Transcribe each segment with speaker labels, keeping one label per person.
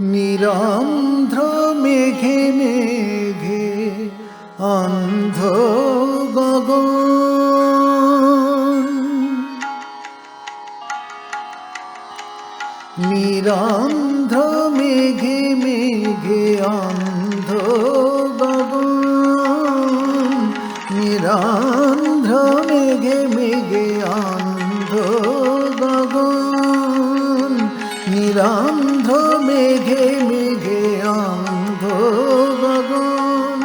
Speaker 1: নিরন্ধ্র মেঘে মেঘে অন্ধ গগন। নিরন্ধ্র মেঘে মেঘে অন্ধ গগন। নিরন্ধ্র মেঘে মেঘে অন্ধ গগন। নিরন্ধ্র মেঘে মেঘে অন্ধ গগন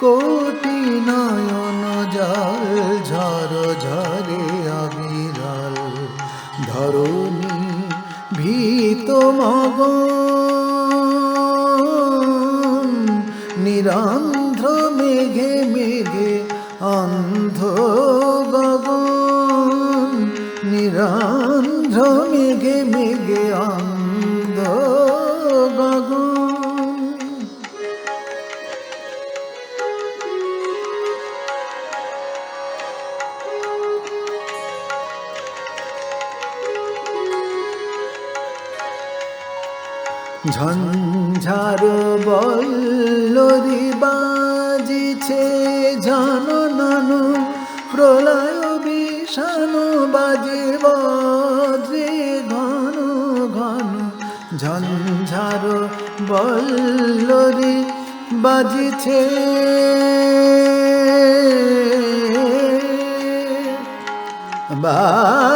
Speaker 1: কোটি নয়ন জল ঝর ঝরে অবিরল ধরণী ভীত মগন, নিরন্ধ্র মেঘে মেঘে অন্ধ গগন নিরন্ধ্র মেঘে মেঘে অন্ধ ঝঞ্ঝার বল্লরি বাজিছে জন নানু প্রলয় বিষাণু বাজে বজ্রে ঘন ঘন। ঝঞ্ঝার বল্লরি বাজিছে বাজিছে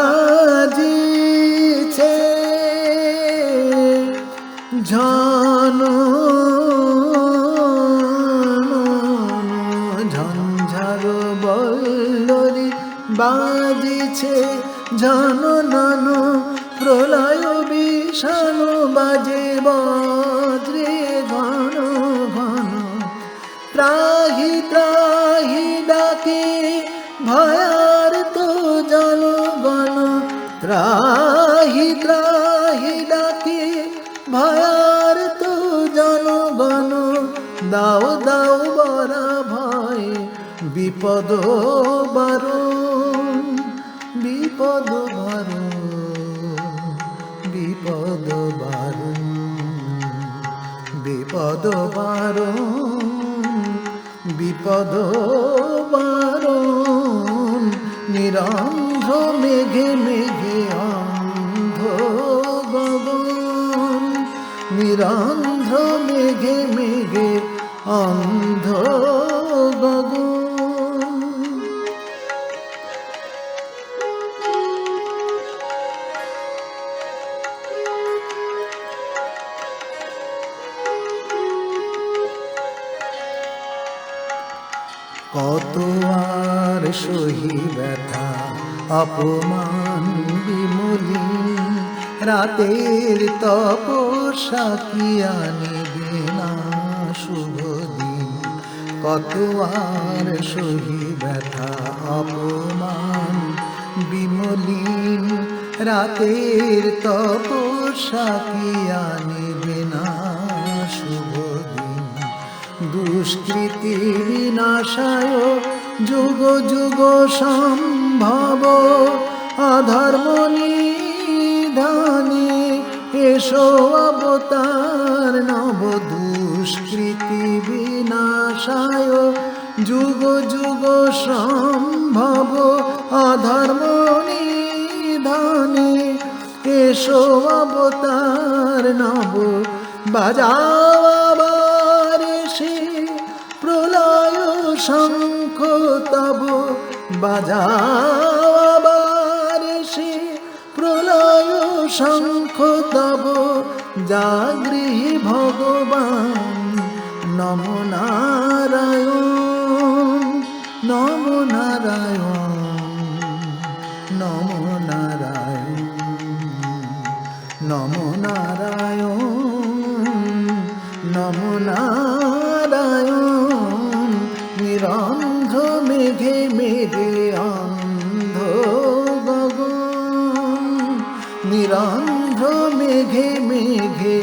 Speaker 1: ঝন ঝঞ্ঝার বল্লরি বাজিছে, জানো নন প্রলয় বিষাণু বাজে বজ্রে ঘন ঘন। ত্রাহি ত্রাহি ডাকে ভয়ার তো জনগণ। ত্রাহি ত্রাহি দাও দাও বরা ভয় বিপদ বারণ বিপদ বারণ বিপদ বারণ বিপদ বারণ বিপদ বারণ, নিরন্ধ্র মেঘে মেঘে অন্ধ গগন, নিরন্ধ্র মেঘে মেঘে অন্ধ কত আর সহি ব্যথা অপমান বিমলি। রাতের তপস্যা কি কত আর সহি ব্যথা অপমান, বিমলিন রাতের তপস্যা কি আনিবে না শুভ দিন? দুষ্কৃতি বিনাশায় যুগ যুগ সম্ভব, অধর্ম নিধানে এসো অবতার। বিনাশায় যুগ যুগ সম্ভব অধর্ম নিধানে এসো অবতার নব, বাজাও প্রলয় শঙ্খ তব, বাজাও প্রলয় শঙ্খ তব জাগৃহী ভগবান নম। নারায়ণ, নম নারায়ণ নম নারায়ণ নম নারায়ণ নম নারায়ণ, নিরন্ধ মেঘে মেঘে অন্ধ গগন, নিরন্ধ মেঘে মেঘে,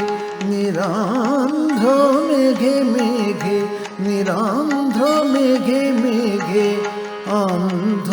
Speaker 1: নিরন্ধ মেঘে মেঘে নিরন্ধ মেঘে মেঘে অন্ধ